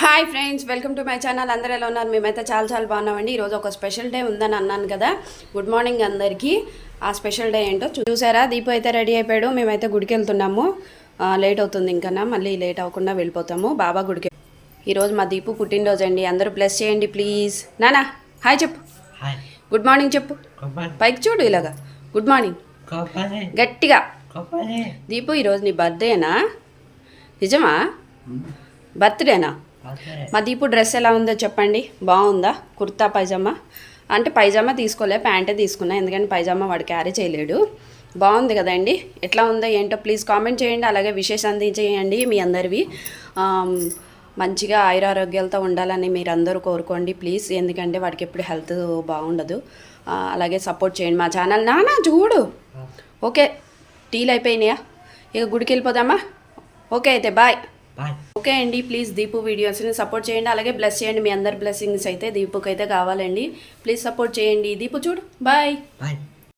Hi friends welcome to my channel అందరూ ఎలా ఉన్నారు? మేమైతే చాలా చాలా బాగున్నామండి. ఈరోజు ఒక స్పెషల్ డే ఉందని అన్నాను కదా. గుడ్ మార్నింగ్ అందరికీ. ఆ స్పెషల్ డే ఏంటో చూసారా? దీపు అయితే రెడీ అయిపోయాడు. మేమైతే గుడికి వెళ్తున్నాము. లేట్ అవుతుంది ఇంకా మళ్ళీ లేట్ అవ్వకుండా వెళ్ళిపోతాము. బాబా గుడికి ఈరోజు మా దీపు పుట్టినరోజు అండి. అందరూ ప్లస్ చేయండి ప్లీజ్ నానా హాయ్ చెప్పు. హాయ్ గుడ్ మార్నింగ్ చెప్పు. పైకి చూడు ఇలాగా. గుడ్ మార్నింగ్ గట్టిగా. దీపు ఈరోజు నీ బర్త్డేనా నిజమా? బర్త్డేనా అదే మా దీపు డ్రెస్ ఎలా ఉందో చెప్పండి. బాగుందా? కుర్తా పైజామా? అంటే పైజామా తీసుకోలే ప్యాంటే తీసుకున్నా. ఎందుకంటే పైజామా వాడు క్యారీ చేయలేడు. బాగుంది కదండి. ఎట్లా ఉందో ఏంటో ప్లీజ్ కామెంట్ చేయండి. అలాగే విశేష అందించేయండి మీ అందరివి. మంచిగా ఆయురారోగ్యాలతో ఉండాలని మీరు అందరూ కోరుకోండి ప్లీజ్. ఎందుకంటే వాడికి ఎప్పుడు హెల్త్ బాగుండదు. అలాగే సపోర్ట్ చేయండి మా ఛానల్. నానా చూడు. ఓకే. టీలు అయిపోయినాయా? ఇక గుడికి వెళ్ళిపోదామా ఓకే అయితే బాయ్. బాయ్ ఓకే అండి ప్లీజ్ దీపు వీడియోస్ని సపోర్ట్ చేయండి. అలాగే బ్లెస్ చేయండి. మీ అందరి బ్లెస్సింగ్స్ అయితే దీపుకి అయితే కావాలండి. ప్లీజ్ సపోర్ట్ చేయండి. దీపు చూడు. Bye bye